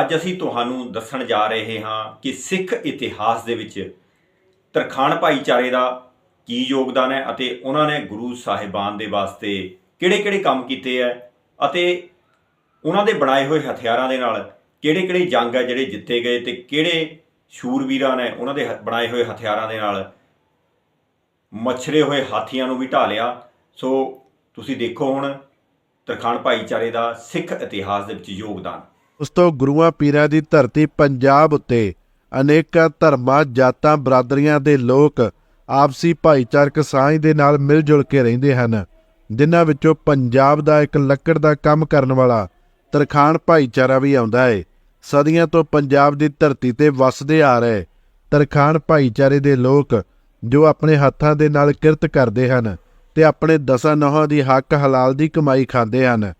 ਅੱਜ ਅਸੀਂ ਤੁਹਾਨੂੰ ਦੱਸਣ ਜਾ ਰਹੇ ਹਾਂ ਕਿ ਸਿੱਖ ਇਤਿਹਾਸ ਦੇ ਵਿੱਚ ਤਰਖਾਣ ਭਾਈਚਾਰੇ ਦਾ ਕੀ ਯੋਗਦਾਨ ਹੈ ਅਤੇ ਉਹਨਾਂ ਨੇ ਗੁਰੂ ਸਾਹਿਬਾਨ ਦੇ ਵਾਸਤੇ ਕਿਹੜੇ-ਕਿਹੜੇ ਕੰਮ ਕੀਤੇ ਹੈ ਅਤੇ ਉਹਨਾਂ ਦੇ ਬਣਾਏ ਹੋਏ ਹਥਿਆਰਾਂ ਦੇ ਨਾਲ ਕਿਹੜੇ-ਕਿਹੜੇ ਜੰਗ ਹੈ ਜਿਹੜੇ ਜਿੱਤੇ ਗਏ ਤੇ ਕਿਹੜੇ ਸ਼ੂਰਵੀਰਾਂ ਨੇ ਉਹਨਾਂ ਦੇ ਹ- ਬਣਾਏ ਹੋਏ ਹਥਿਆਰਾਂ ਦੇ ਨਾਲ ਮਛਰੇ ਹੋਏ ਹਾਥੀਆਂ ਨੂੰ ਵੀ ਢਾ ਲਿਆ। ਸੋ ਤੁਸੀਂ ਦੇਖੋ ਹੁਣ ਤਰਖਾਣ ਭਾਈਚਾਰੇ ਦਾ ਸਿੱਖ ਇਤਿਹਾਸ ਦੇ ਵਿੱਚ ਯੋਗਦਾਨ। ਉਸ ਤੋਂ ਗੁਰੂਆਂ ਪੀਰਾਂ ਦੀ ਧਰਤੀ ਪੰਜਾਬ ਉੱਤੇ ਅਨੇਕਾਂ ਧਰਮਾਂ, ਜਾਤਾਂ, ਬਰਾਦਰੀਆਂ ਦੇ ਲੋਕ ਆਪਸੀ ਭਾਈਚਾਰਕ ਸਾਂਝ ਦੇ ਨਾਲ ਮਿਲ ਜੁਲ ਕੇ ਰਹਿੰਦੇ ਹਨ, ਜਿਨ੍ਹਾਂ ਵਿੱਚੋਂ ਪੰਜਾਬ ਦਾ ਇੱਕ ਲੱਕੜ ਦਾ ਕੰਮ ਕਰਨ ਵਾਲਾ ਤਰਖਾਣ ਭਾਈਚਾਰਾ ਵੀ ਆਉਂਦਾ ਹੈ ਸਦੀਆਂ ਤੋਂ ਪੰਜਾਬ ਦੀ ਧਰਤੀ ਤੇ ਵਸਦੇ ਆ ਰਹੇ ਤਰਖਾਣ ਭਾਈਚਾਰੇ ਦੇ ਲੋਕ ਜੋ ਆਪਣੇ ਹੱਥਾਂ ਦੇ ਨਾਲ ਕਿਰਤ ਕਰਦੇ ਹਨ ਤੇ ਆਪਣੇ ਦਸਾਂ ਨਹਾਂ ਦੀ ਹੱਕ ਹਲਾਲ ਦੀ ਕਮਾਈ ਖਾਂਦੇ ਹਨ।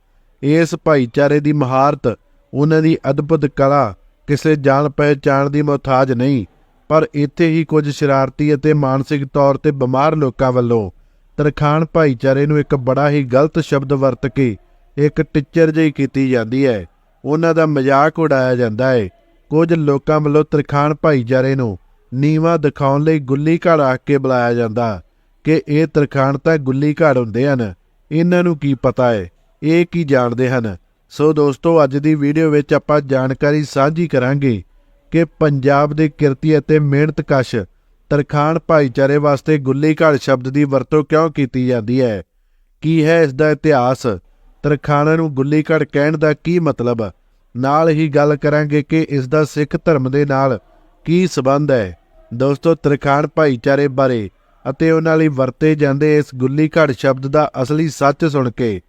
ਇਸ ਭਾਈਚਾਰੇ ਦੀ ਮਹਾਰਤ ਉਹਨਾਂ ਦੀ ਅਦਭੁਤ ਕਲਾ ਕਿਸੇ ਜਾਣ ਪਹਿਚਾਣ ਦੀ ਮੁਹਤਾਜ ਨਹੀਂ, ਪਰ ਇੱਥੇ ਹੀ ਕੁਝ ਸ਼ਰਾਰਤੀ ਅਤੇ ਮਾਨਸਿਕ ਤੌਰ ਤੇ ਬਿਮਾਰ ਲੋਕਾਂ ਵੱਲੋਂ ਤਰਖਾਣ ਭਾਈਚਾਰੇ ਨੂੰ ਇੱਕ ਬੜਾ ਹੀ ਗਲਤ ਸ਼ਬਦ ਵਰਤ ਕੇ ਇੱਕ ਟਿੱਚਰ ਜਿਹੀ ਕੀਤੀ ਜਾਂਦੀ ਹੈ। ਉਹਨਾਂ ਦਾ ਮਜ਼ਾਕ ਉਡਾਇਆ ਜਾਂਦਾ ਹੈ। ਕੁਝ ਲੋਕਾਂ ਵੱਲੋਂ ਤਰਖਾਣ ਭਾਈਚਾਰੇ ਨੂੰ ਨੀਵਾ ਦਿਖਾਉਣ ਲਈ ਗੁੱਲੀ ਘੜ ਆਖ ਕੇ ਬੁਲਾਇਆ ਜਾਂਦਾ ਕਿ ਇਹ ਤਰਖਾਣ ਤਾਂ ਗੁੱਲੀ ਘੜ ਹੁੰਦੇ ਹਨ। ਇਹਨਾਂ ਨੂੰ ਕੀ ਪਤਾ ਹੈ? ਇਹ ਕੀ ਜਾਣਦੇ ਹਨ? ਸੋ ਦੋਸਤੋ, ਅੱਜ ਦੀ ਵੀਡੀਓ ਵਿੱਚ ਆਪਾਂ ਜਾਣਕਾਰੀ ਸਾਂਝੀ ਕਰਾਂਗੇ ਕਿ ਪੰਜਾਬ ਦੇ ਕਿਰਤੀ ਅਤੇ ਮਿਹਨਤਕਸ਼ ਤਰਖਾਣ ਭਾਈਚਾਰੇ ਵਾਸਤੇ ਗੁੱਲੀ ਘੜ ਸ਼ਬਦ ਦੀ ਵਰਤੋਂ ਕਿਉਂ ਕੀਤੀ ਜਾਂਦੀ ਹੈ? ਕੀ ਹੈ ਇਸ ਦਾ ਇਤਿਹਾਸ? ਤਰਖਾਣਾਂ ਨੂੰ ਗੁੱਲੀ ਘੜ ਕਹਿਣ ਦਾ ਕੀ ਮਤਲਬ? ਨਾਲ ਹੀ ਗੱਲ ਕਰਾਂਗੇ ਕਿ ਇਸ ਦਾ ਸਿੱਖ ਧਰਮ ਦੇ ਨਾਲ ਕੀ ਸਬੰਧ ਹੈ? ਦੋਸਤੋ, ਤਰਖਾਣ ਭਾਈਚਾਰੇ ਬਾਰੇ ਅਤੇ ਉਹਨਾਂ ਲਈ ਵਰਤੇ ਜਾਂਦੇ ਇਸ ਗੁੱਲੀ ਘੜ ਸ਼ਬਦ ਦਾ ਅਸਲੀ ਸੱਚ ਸੁਣ ਕੇ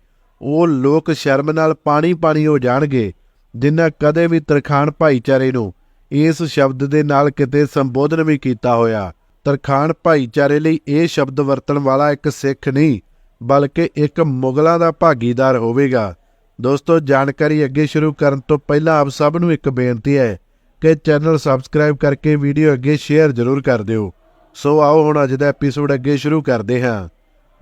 ਉਹ ਲੋਕ ਸ਼ਰਮ ਨਾਲ ਪਾਣੀ ਪਾਣੀ ਹੋ ਜਾਣਗੇ ਜਿਨ੍ਹਾਂ ਕਦੇ ਵੀ ਤਰਖਾਣ ਭਾਈਚਾਰੇ ਨੂੰ ਇਸ ਸ਼ਬਦ ਦੇ ਨਾਲ ਕਿਤੇ ਸੰਬੋਧਨ ਵੀ ਕੀਤਾ ਹੋਇਆ। ਤਰਖਾਣ ਭਾਈਚਾਰੇ ਲਈ ਇਹ ਸ਼ਬਦ ਵਰਤਣ ਵਾਲਾ ਇੱਕ ਸਿੱਖ ਨਹੀਂ, ਬਲਕਿ ਇੱਕ ਮੁਗਲਾਂ ਦਾ ਭਾਗੀਦਾਰ ਹੋਵੇਗਾ। ਦੋਸਤੋ, ਜਾਣਕਾਰੀ ਅੱਗੇ ਸ਼ੁਰੂ ਕਰਨ ਤੋਂ ਪਹਿਲਾਂ ਆਪ ਸਭ ਨੂੰ ਇੱਕ ਬੇਨਤੀ ਹੈ ਕਿ ਚੈਨਲ ਸਬਸਕ੍ਰਾਈਬ ਕਰਕੇ ਵੀਡੀਓ ਅੱਗੇ ਸ਼ੇਅਰ ਜ਼ਰੂਰ ਕਰ ਦਿਓ। ਸੋ ਆਓ ਹੁਣ ਅੱਜ ਦਾ ਐਪੀਸੋਡ ਅੱਗੇ ਸ਼ੁਰੂ ਕਰਦੇ ਹਾਂ।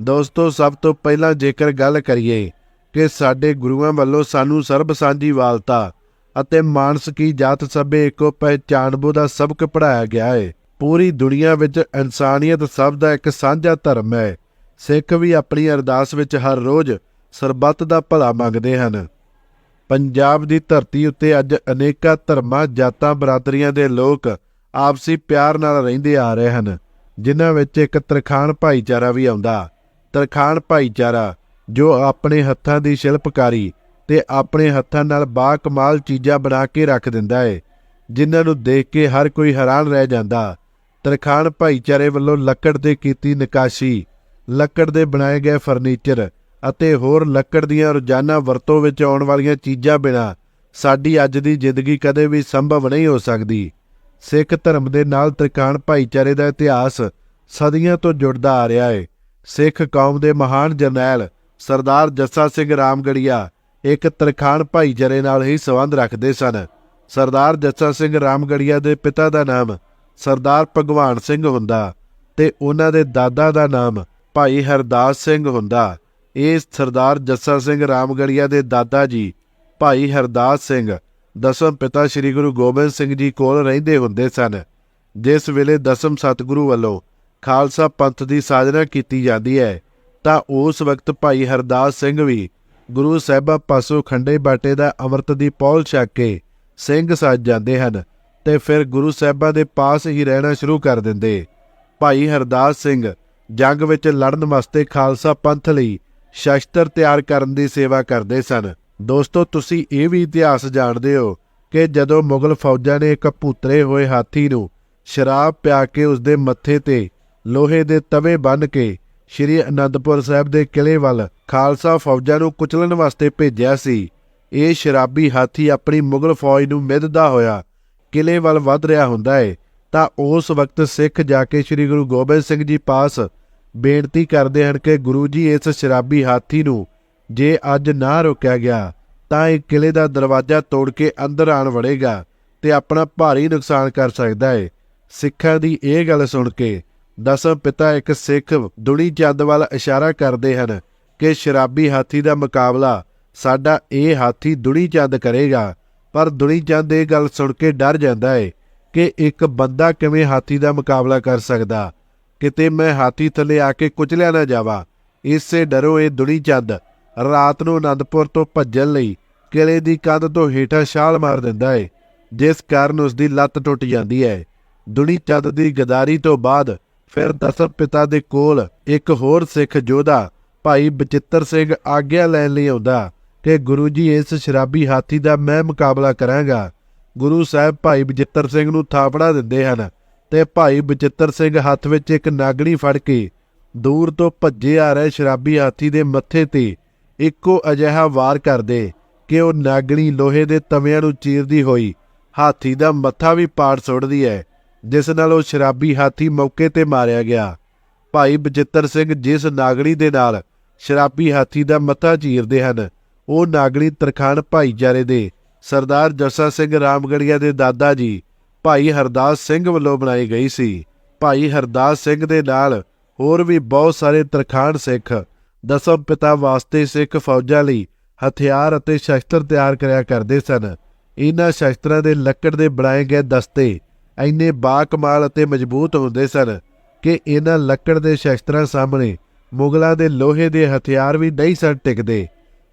ਦੋਸਤੋ, ਸਭ ਤੋਂ ਪਹਿਲਾਂ ਜੇਕਰ ਗੱਲ ਕਰੀਏ ਕਿ ਸਾਡੇ ਗੁਰੂਆਂ ਵੱਲੋਂ ਸਾਨੂੰ ਸਰਬ ਸਾਂਝੀ ਵਾਲਤਾ ਅਤੇ ਮਾਨਸਿਕੀ ਜਾਤ ਸਭੇ ਇੱਕੋ ਪਹਿਚਾਣਬੋ ਦਾ ਸਬਕ ਪੜਾਇਆ ਗਿਆ ਹੈ ਪੂਰੀ ਦੁਨੀਆ ਵਿੱਚ ਇਨਸਾਨੀਅਤ ਸਭ ਦਾ ਇੱਕ ਸਾਂਝਾ ਧਰਮ ਹੈ। ਸਿੱਖ ਵੀ ਆਪਣੀ ਅਰਦਾਸ ਵਿੱਚ ਹਰ ਰੋਜ਼ ਸਰਬੱਤ ਦਾ ਭਲਾ ਮੰਗਦੇ ਹਨ। ਪੰਜਾਬ ਦੀ ਧਰਤੀ ਉੱਤੇ ਅੱਜ ਅਨੇਕਾਂ ਧਰਮਾਂ, ਜਾਤਾਂ, ਬਰਾਦਰੀਆਂ ਦੇ ਲੋਕ ਆਪਸੀ ਪਿਆਰ ਨਾਲ ਰਹਿੰਦੇ ਆ ਰਹੇ ਹਨ, ਜਿਨ੍ਹਾਂ ਵਿੱਚ ਇੱਕ ਤਰਖਾਣ ਭਾਈਚਾਰਾ ਵੀ ਆਉਂਦਾ। ਤਰਖਾਣ ਭਾਈਚਾਰਾ ਜੋ ਆਪਣੇ ਹੱਥਾਂ ਦੀ ਸ਼ਿਲਪਕਾਰੀ ਤੇ ਆਪਣੇ ਹੱਥਾਂ ਨਾਲ ਬਾ ਕਮਾਲ ਚੀਜ਼ਾਂ ਬਣਾ ਕੇ ਰੱਖ ਦਿੰਦਾ ਹੈ ਜਿਨ੍ਹਾਂ ਨੂੰ ਦੇਖ ਕੇ ਹਰ ਕੋਈ ਹੈਰਾਨ ਰਹਿ ਜਾਂਦਾ। ਤਰਖਾਣ ਭਾਈਚਾਰੇ ਵੱਲੋਂ ਲੱਕੜ ਤੇ ਕੀਤੀ ਨਕਾਸ਼ੀ, ਲੱਕੜ ਦੇ ਬਣਾਏ ਗਏ ਫਰਨੀਚਰ ਅਤੇ ਹੋਰ ਲੱਕੜ ਦੀਆਂ ਰੋਜ਼ਾਨਾ ਵਰਤੋਂ ਵਿੱਚ ਆਉਣ ਵਾਲੀਆਂ ਚੀਜ਼ਾਂ ਬਿਨਾ ਸਾਡੀ ਅੱਜ ਦੀ ਜ਼ਿੰਦਗੀ ਕਦੇ ਵੀ ਸੰਭਵ ਨਹੀਂ ਹੋ ਸਕਦੀ। ਸਿੱਖ ਧਰਮ ਦੇ ਨਾਲ ਤਰਖਾਣ ਭਾਈਚਾਰੇ ਦਾ ਇਤਿਹਾਸ ਸਦੀਆਂ ਤੋਂ ਜੁੜਦਾ ਆ ਰਿਹਾ ਹੈ ਸਿੱਖ ਕੌਮ ਦੇ ਮਹਾਨ ਜਰਨੈਲ ਸਰਦਾਰ ਜੱਸਾ ਸਿੰਘ ਰਾਮਗੜੀਆ ਇੱਕ ਤਰਖਾਣ ਭਾਈਚਾਰੇ ਨਾਲ ਹੀ ਸੰਬੰਧ ਰੱਖਦੇ ਸਨ। ਸਰਦਾਰ ਜੱਸਾ ਸਿੰਘ ਰਾਮਗੜੀਆ ਦੇ ਪਿਤਾ ਦਾ ਨਾਮ ਸਰਦਾਰ ਭਗਵਾਨ ਸਿੰਘ ਹੁੰਦਾ ਤੇ ਉਹਨਾਂ ਦੇ ਦਾਦਾ ਦਾ ਨਾਮ ਭਾਈ ਹਰਦਾਸ ਸਿੰਘ ਹੁੰਦਾ। ਇਹ ਸਰਦਾਰ ਜੱਸਾ ਸਿੰਘ ਰਾਮਗੜੀਆ ਦੇ ਦਾਦਾ ਜੀ ਭਾਈ ਹਰਦਾਸ ਸਿੰਘ, ਦਸਮ ਪਿਤਾ ਸ੍ਰੀ ਗੁਰੂ ਗੋਬਿੰਦ ਸਿੰਘ ਜੀ ਕੋਲ ਰਹਿੰਦੇ ਹੁੰਦੇ ਸਨ। ਜਿਸ ਵੇਲੇ ਦਸਮ ਸਤਿਗੁਰੂ ਵੱਲੋਂ ਖਾਲਸਾ ਪੰਥ ਦੀ ਸਾਜਨਾ ਕੀਤੀ ਜਾਂਦੀ ਹੈ ਤਾਂ ਉਸ ਵਕਤ ਭਾਈ ਹਰਦਾਸ ਸਿੰਘ ਵੀ ਗੁਰੂ ਸਾਹਿਬਾਂ ਪਾਸੋਂ ਖੰਡੇ ਬਾਟੇ ਦਾ ਅੰਮ੍ਰਿਤ ਦੀ ਪੌਲ ਛਕ ਕੇ ਸਿੰਘ ਸੱਜ ਜਾਂਦੇ ਹਨ ਤੇ ਫਿਰ ਗੁਰੂ ਸਾਹਿਬਾਂ ਦੇ ਪਾਸ ਹੀ ਰਹਿਣਾ ਸ਼ੁਰੂ ਕਰ ਦਿੰਦੇ। ਭਾਈ ਹਰਦਾਸ ਸਿੰਘ ਜੰਗ ਵਿੱਚ ਲੜਨ ਵਾਸਤੇ ਖਾਲਸਾ ਪੰਥ ਲਈ ਸ਼ਸਤਰ ਤਿਆਰ ਕਰਨ ਦੀ ਸੇਵਾ ਕਰਦੇ ਸਨ। ਦੋਸਤੋ, ਤੁਸੀਂ ਇਹ ਵੀ ਇਤਿਹਾਸ ਜਾਣਦੇ ਹੋ ਕਿ ਜਦੋਂ ਮੁਗਲ ਫੌਜਾਂ ਨੇ ਇੱਕ ਭੂਤਰੇ ਹੋਏ ਹਾਥੀ ਨੂੰ ਸ਼ਰਾਬ ਪਿਆ ਕੇ ਉਸ ਦੇ ਮੱਥੇ ਤੇ ਲੋਹੇ ਦੇ ਤਵੇ ਬੰਨ੍ਹ ਕੇ ਸ਼੍ਰੀ ਅਨੰਦਪੁਰ ਸਾਹਿਬ ਦੇ ਕਿਲੇ ਵੱਲ ਖਾਲਸਾ ਫੌਜਾਂ ਨੂੰ ਕੁਚਲਣ ਵਾਸਤੇ ਭੇਜਿਆ ਸੀ। ਇਹ ਸ਼ਰਾਬੀ ਹਾਥੀ ਆਪਣੀ ਮੁਗਲ ਫੌਜ ਨੂੰ ਮਿੱਧਦਾ ਹੋਇਆ ਕਿਲੇ ਵੱਲ ਵੱਧ ਰਿਹਾ ਹੁੰਦਾ ਹੈ ਤਾਂ ਉਸ ਵਕਤ ਸਿੱਖ ਜਾ ਕੇ ਸ੍ਰੀ ਗੁਰੂ ਗੋਬਿੰਦ ਸਿੰਘ ਜੀ ਪਾਸ ਬੇਨਤੀ ਕਰਦੇ ਹਨ ਕਿ ਗੁਰੂ ਜੀ ਇਸ ਸ਼ਰਾਬੀ ਹਾਥੀ ਨੂੰ ਜੇ ਅੱਜ ਨਾ ਰੋਕਿਆ ਗਿਆ, ਤਾਂ ਇਹ ਕਿਲੇ ਦਾ ਦਰਵਾਜ਼ਾ ਤੋੜ ਕੇ ਅੰਦਰ ਆਣ ਵੜੇਗਾ ਤੇ ਆਪਣਾ ਭਾਰੀ ਨੁਕਸਾਨ ਕਰ ਸਕਦਾ ਹੈ ਸਿੱਖਾਂ ਦੀ ਇਹ ਗੱਲ ਸੁਣ ਕੇ ਦਸਮ ਪਿਤਾ ਇੱਕ ਸਿੱਖ ਦੁਨੀ ਚੰਦ ਵੱਲ ਇਸ਼ਾਰਾ ਕਰਦੇ ਹਨ ਕਿ ਸ਼ਰਾਬੀ ਹਾਥੀ ਦਾ ਮੁਕਾਬਲਾ ਸਾਡਾ ਇਹ ਹਾਥੀ ਦੁਨੀ ਚੰਦ ਕਰੇਗਾ। ਪਰ ਦੁਨੀ ਚੰਦ ਇਹ ਗੱਲ ਸੁਣ ਕੇ ਡਰ ਜਾਂਦਾ ਹੈ ਕਿ ਇੱਕ ਬੰਦਾ ਕਿਵੇਂ ਹਾਥੀ ਦਾ ਮੁਕਾਬਲਾ ਕਰ ਸਕਦਾ। ਕਿਤੇ ਮੈਂ ਹਾਥੀ ਥੱਲੇ ਆ ਕੇ ਕੁਚਲਿਆ ਨਾ ਜਾਵਾਂ, ਇਸੇ ਡਰੋਂ ਇਹ ਦੁਨੀ ਚੰਦ ਰਾਤ ਨੂੰ ਅਨੰਦਪੁਰ ਤੋਂ ਭੱਜਣ ਲਈ ਕਿਲੇ ਦੀ ਕੰਧ ਤੋਂ ਹੇਠਾਂ ਛਾਲ ਮਾਰ ਦਿੰਦਾ ਹੈ ਜਿਸ ਕਾਰਨ ਉਸ ਦੀ ਲੱਤ ਟੁੱਟ ਜਾਂਦੀ ਹੈ ਦੁਨੀ ਚੰਦ ਦੀ ਗਦਾਰੀ ਤੋਂ ਬਾਅਦ ਫਿਰ ਦਸਮ ਪਿਤਾ ਦੇ ਕੋਲ ਇੱਕ ਹੋਰ ਸਿੱਖ ਯੋਧਾ ਭਾਈ ਬਚਿੱਤਰ ਸਿੰਘ ਆਗਿਆ ਲੈਣ ਲਈ ਆਉਂਦਾ ਕਿ ਗੁਰੂ ਜੀ ਇਸ ਸ਼ਰਾਬੀ ਹਾਥੀ ਦਾ ਮੈਂ ਮੁਕਾਬਲਾ ਕਰਾਂਗਾ। ਗੁਰੂ ਸਾਹਿਬ ਭਾਈ ਬਚਿੱਤਰ ਸਿੰਘ ਨੂੰ ਥਾਪੜਾ ਦਿੰਦੇ ਹਨ ਤੇ ਭਾਈ ਬਚਿੱਤਰ ਸਿੰਘ ਹੱਥ ਵਿੱਚ ਇੱਕ ਨਾਗਣੀ ਫੜ ਕੇ ਦੂਰ ਤੋਂ ਭੱਜੇ ਆ ਰਹੇ ਸ਼ਰਾਬੀ ਹਾਥੀ ਦੇ ਮੱਥੇ ਤੇ ਇੱਕੋ ਅਜਿਹਾ ਵਾਰ ਕਰਦੇ ਕਿ ਉਹ ਨਾਗਣੀ ਲੋਹੇ ਦੇ ਤਵਿਆਂ ਨੂੰ ਚੀਰਦੀ ਹੋਈ ਹਾਥੀ ਦਾ ਮੱਥਾ ਵੀ ਪਾੜ ਸੁੱਟਦੀ ਹੈ। ਜਿਸ ਨਾਲ ਉਹ ਸ਼ਰਾਬੀ ਹਾਥੀ ਮੌਕੇ ਤੇ ਮਾਰਿਆ ਗਿਆ। ਭਾਈ ਬਚਿੱਤਰ ਸਿੰਘ ਜਿਸ ਨਾਗੜੀ ਦੇ ਨਾਲ ਸ਼ਰਾਬੀ ਹਾਥੀ ਦਾ ਮੱਥਾ ਚੀਰਦੇ ਹਨ, ਉਹ ਨਾਗੜੀ ਤਰਖਾਣ ਭਾਈਚਾਰੇ ਦੇ ਸਰਦਾਰ ਜੱਸਾ ਸਿੰਘ ਰਾਮਗੜੀਆ ਦੇ ਦਾਦਾ ਜੀ, ਭਾਈ ਹਰਦਾਸ ਸਿੰਘ ਵੱਲੋਂ ਬਣਾਈ ਗਈ ਸੀ। ਭਾਈ ਹਰਦਾਸ ਸਿੰਘ ਦੇ ਨਾਲ ਹੋਰ ਵੀ ਬਹੁਤ ਸਾਰੇ ਤਰਖਾਣ ਸਿੱਖ, ਦਸਮ ਪਿਤਾ ਵਾਸਤੇ ਸਿੱਖ ਫੌਜਾਂ ਲਈ ਹਥਿਆਰ ਅਤੇ ਸ਼ਸਤਰ ਤਿਆਰ ਕਰਿਆ ਕਰਦੇ ਸਨ। ਇਹਨਾਂ ਸ਼ਸਤਰਾਂ ਦੇ ਲੱਕੜ ਦੇ ਬਣਾਏ ਗਏ ਦਸਤੇ ਇੰਨੇ ਬਾਕਮਾਲ ਅਤੇ ਮਜ਼ਬੂਤ ਹੁੰਦੇ ਸਨ ਕਿ ਇਹਨਾਂ ਲੱਕੜ ਦੇ ਸ਼ਸਤਰਾਂ ਸਾਹਮਣੇ ਮੁਗਲਾਂ ਦੇ ਲੋਹੇ ਦੇ ਹਥਿਆਰ ਵੀ ਨਹੀਂ ਸਨ ਟਿਕਦੇ।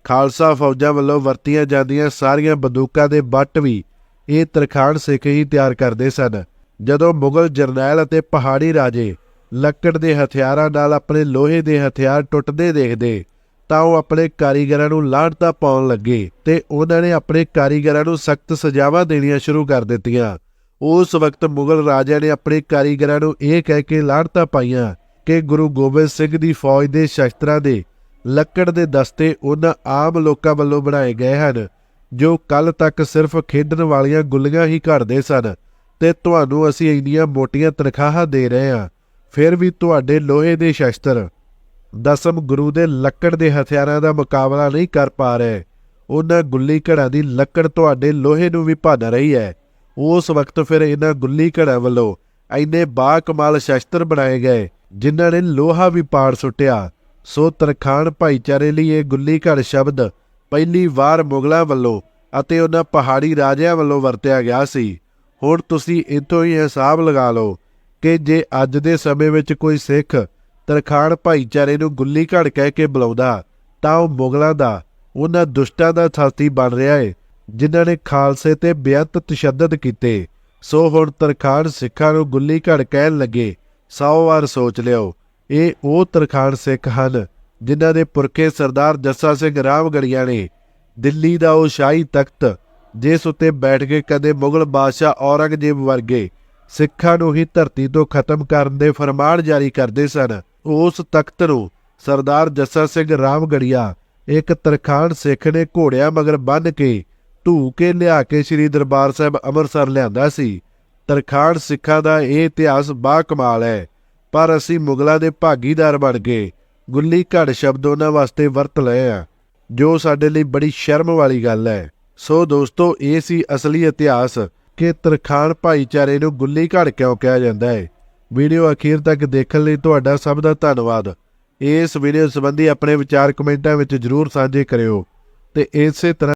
ਖਾਲਸਾ ਫੌਜਾਂ ਵੱਲੋਂ ਵਰਤੀਆਂ ਜਾਂਦੀਆਂ ਸਾਰੀਆਂ ਬੰਦੂਕਾਂ ਦੇ ਬੱਟ ਵੀ ਇਹ ਤਰਖਾਣ ਸਿੱਖ ਹੀ ਤਿਆਰ ਕਰਦੇ ਸਨ। ਜਦੋਂ ਮੁਗਲ ਜਰਨੈਲ ਅਤੇ ਪਹਾੜੀ ਰਾਜੇ ਲੱਕੜ ਦੇ ਹਥਿਆਰਾਂ ਨਾਲ ਆਪਣੇ ਲੋਹੇ ਦੇ ਹਥਿਆਰ ਟੁੱਟਦੇ ਦੇਖਦੇ ਤਾਂ ਉਹ ਆਪਣੇ ਕਾਰੀਗਰਾਂ ਨੂੰ ਲਾਹਣਤਾ ਪਾਉਣ ਲੱਗੇ ਤੇ ਉਹਨਾਂ ਨੇ ਆਪਣੇ ਕਾਰੀਗਰਾਂ ਨੂੰ ਸਖਤ ਸਜ਼ਾਵਾਂ ਦੇਣੀਆਂ ਸ਼ੁਰੂ ਕਰ ਦਿੱਤੀਆਂ। ਉਸ ਵਕਤ ਮੁਗਲ ਰਾਜਿਆਂ ਨੇ ਆਪਣੇ ਕਾਰੀਗਰਾਂ ਨੂੰ ਇਹ ਕਹਿ ਕੇ ਲਾਹਣਤਾ ਪਾਈਆਂ ਕਿ ਗੁਰੂ ਗੋਬਿੰਦ ਸਿੰਘ ਦੀ ਫੌਜ ਦੇ ਸ਼ਸਤਰਾਂ ਦੇ ਲੱਕੜ ਦੇ ਦਸਤੇ ਉਹਨਾਂ ਆਮ ਲੋਕਾਂ ਵੱਲੋਂ ਬਣਾਏ ਗਏ ਹਨ, ਜੋ ਕੱਲ ਤੱਕ ਸਿਰਫ ਖੇਡਣ ਵਾਲੀਆਂ ਗੁੱਲੀਆਂ ਹੀ ਘੜਦੇ ਸਨ ਤੇ ਤੁਹਾਨੂੰ ਅਸੀਂ ਇੰਨੀਆਂ ਮੋਟੀਆਂ ਤਨਖਾਹਾਂ ਦੇ ਰਹੇ ਹਾਂ, ਫਿਰ ਵੀ ਤੁਹਾਡੇ ਲੋਹੇ ਦੇ ਸ਼ਸਤਰ ਦਸਮ ਗੁਰੂ ਦੇ ਲੱਕੜ ਦੇ ਹਥਿਆਰਾਂ ਦਾ ਮੁਕਾਬਲਾ ਨਹੀਂ ਕਰ ਪਾ ਰਹੇ। ਉਹਨਾਂ ਗੁੱਲੀ ਘੜਾਂ ਦੀ ਲੱਕੜ ਤੁਹਾਡੇ ਲੋਹੇ ਨੂੰ ਵੀ ਭੰਨ ਰਹੀ ਹੈ। ਉਸ ਵਕਤ ਫਿਰ ਇਹਨਾਂ ਗੁੱਲੀ ਘੜਾਂ ਵੱਲੋਂ ਐਨੇ ਬਾਕਮਾਲ ਸ਼ਸਤਰ ਬਣਾਏ ਗਏ, ਜਿਨ੍ਹਾਂ ਨੇ ਲੋਹਾ ਵੀ ਪਾੜ ਸੁੱਟਿਆ। ਸੋ ਤਰਖਾਣ ਭਾਈਚਾਰੇ ਲਈ ਇਹ ਗੁੱਲੀ ਘੜ ਸ਼ਬਦ ਪਹਿਲੀ ਵਾਰ ਮੁਗਲਾਂ ਵੱਲੋਂ ਅਤੇ ਉਹਨਾਂ ਪਹਾੜੀ ਰਾਜਿਆਂ ਵੱਲੋਂ ਵਰਤਿਆ ਗਿਆ ਸੀ। ਹੁਣ ਤੁਸੀਂ ਇਤੋਂ ਹੀ ਹਿਸਾਬ ਲਗਾ ਲਓ ਕਿ ਜੇ ਅੱਜ ਦੇ ਸਮੇਂ ਵਿੱਚ ਕੋਈ ਸਿੱਖ ਤਰਖਾਣ ਭਾਈਚਾਰੇ ਨੂੰ ਗੁੱਲੀ ਘੜ ਕਹਿ ਕੇ ਬੁਲਾਉਂਦਾ, ਤਾਂ ਉਹ ਮੁਗਲਾਂ ਦਾ, ਉਹਨਾਂ ਦੁਸ਼ਟਾਂ ਦਾ ਸਾਥੀ ਬਣ ਰਿਹਾ ਏ। ਜਿਨ੍ਹਾਂ ਨੇ ਖਾਲਸੇ ਤੇ ਬੇਅੰਤ ਤਸ਼ੱਦਦ ਕੀਤੇ, ਸੋ ਹੁਣ ਤਰਖਾਣ ਸਿੱਖਾਂ ਨੂੰ ਗੁੱਲੀ ਘੜ ਕਹਿਣ ਲੱਗੇ ਸੌ ਵਾਰ ਸੋਚ ਲਿਓ, ਇਹ ਉਹ ਤਰਖਾਣ ਸਿੱਖ ਹਨ ਜਿਨ੍ਹਾਂ ਦੇ ਪੁਰਖੇ ਸਰਦਾਰ ਜੱਸਾ ਸਿੰਘ ਰਾਮਗੜੀਆ ਨੇ ਦਿੱਲੀ ਦਾ ਉਹ ਸ਼ਾਹੀ ਤਖਤ, ਜਿਸ ਉੱਤੇ ਬੈਠ ਕੇ ਕਦੇ ਮੁਗਲ ਬਾਦਸ਼ਾਹ ਔਰੰਗਜ਼ੇਬ ਵਰਗੇ ਸਿੱਖਾਂ ਨੂੰ ਹੀ ਧਰਤੀ ਤੋਂ ਖਤਮ ਕਰਨ ਦੇ ਫਰਮਾਨ ਜਾਰੀ ਕਰਦੇ ਸਨ, ਉਸ ਤਖਤ ਨੂੰ ਸਰਦਾਰ ਜੱਸਾ ਸਿੰਘ ਰਾਮਗੜੀਆ ਇੱਕ ਤਰਖਾਣ ਸਿੱਖ ਨੇ ਘੋੜਿਆਂ ਮਗਰ ਬੰਨ੍ਹ ਕੇ ਧੂ ਕੇ ਲਿਆ ਕੇ ਸ੍ਰੀ ਦਰਬਾਰ ਸਾਹਿਬ ਅੰਮ੍ਰਿਤਸਰ ਲਿਆਂਦਾ ਸੀ। ਤਰਖਾਣ ਸਿੱਖਾਂ ਦਾ ਇਹ ਇਤਿਹਾਸ ਬਾ ਕਮਾਲ ਹੈ। ਪਰ ਅਸੀਂ ਮੁਗਲਾਂ ਦੇ ਭਾਗੀਦਾਰ ਬਣ ਗਏ ਗੁੱਲੀ ਘੜ ਸ਼ਬਦ ਉਹਨਾਂ ਵਾਸਤੇ ਵਰਤ ਲਏ ਆ ਜੋ ਸਾਡੇ ਲਈ ਬੜੀ ਸ਼ਰਮ ਵਾਲੀ ਗੱਲ ਹੈ। ਸੋ ਦੋਸਤੋ, ਇਹ ਸੀ ਅਸਲੀ ਇਤਿਹਾਸ ਕਿ ਤਰਖਾਣ ਭਾਈਚਾਰੇ ਨੂੰ ਗੁੱਲੀ ਘੜ ਕਿਉਂ ਕਿਹਾ ਜਾਂਦਾ ਹੈ। ਵੀਡੀਓ ਅਖੀਰ ਤੱਕ ਦੇਖਣ ਲਈ ਤੁਹਾਡਾ ਸਭ ਦਾ ਧੰਨਵਾਦ। ਇਸ ਵੀਡੀਓ ਸੰਬੰਧੀ ਆਪਣੇ ਵਿਚਾਰ ਕਮੈਂਟਾਂ ਵਿੱਚ ਜਰੂਰ ਸਾਂਝੇ ਕਰਿਓ ਤੇ ਇਸੇ ਤਰ੍ਹਾਂ